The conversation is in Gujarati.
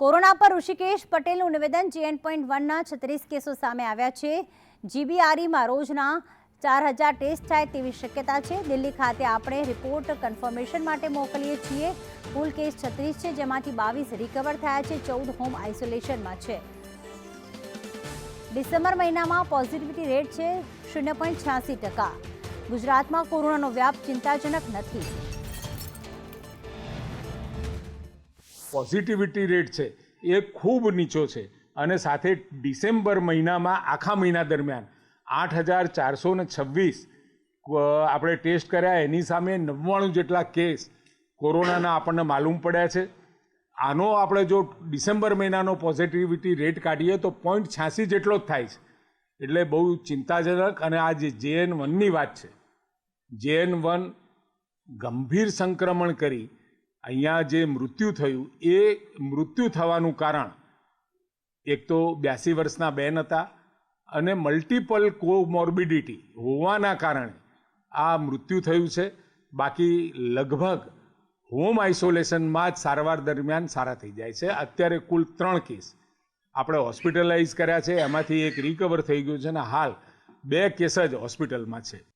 કોરોના પર ઋષિકેશ પટેલનું નિવેદન જીએન પોઈન્ટ વનના છત્રીસ કેસો સામે આવ્યા છે. જીબીઆરઈમાં રોજના ચાર હજાર ટેસ્ટ થાય તેવી શક્યતા છે. દિલ્હી ખાતે આપણે રિપોર્ટ કન્ફર્મેશન માટે મોકલીએ છીએ. કુલ કેસ છત્રીસ છે, જેમાંથી બાવીસ રિકવર થયા છે, ચૌદ હોમ આઇસોલેશનમાં છે. ડિસેમ્બર મહિનામાં પોઝિટિવિટી રેટ છે, શૂન્ય પોઈન્ટ છ્યાસી ટકા. ગુજરાતમાં કોરોનાનો વ્યાપ ચિંતાજનક નથી. પોઝિટિવિટી રેટ છે, એ ખૂબ નીચો છે. અને સાથે ડિસેમ્બર મહિનામાં, આખા મહિના દરમિયાન, આઠ હજાર ચારસો ને છવ્વીસ આપણે ટેસ્ટ કર્યા, એની સામે નવ્વાણું જેટલા કેસ કોરોનાના આપણને માલુમ પડ્યા છે. આનો આપણે જો ડિસેમ્બર મહિનાનો પોઝિટિવિટી રેટ કાઢીએ, તો પોઈન્ટ છ્યાસી જેટલો જ થાય છે. એટલે બહુ ચિંતાજનક અને આ જે જેએન વનની વાત છે, જેએન વન ગંભીર સંક્રમણ કરી અહીંયા જે મૃત્યુ થયું, એ મૃત્યુ થવાનું કારણ, એક તો બ્યાસી વર્ષના બેન હતા અને મલ્ટિપલ કોમોર્બિડિટી હોવાના કારણે આ મૃત્યુ થયું છે. બાકી લગભગ હોમ આઇસોલેશનમાં જ સારવાર દરમિયાન સારા થઈ જાય છે. અત્યારે કુલ ત્રણ કેસ આપણે હોસ્પિટલાઇઝ કર્યા છે. એમાંથી એક રિકવર થઈ ગયું છે અને હાલ બે કેસ જ હોસ્પિટલમાં છે.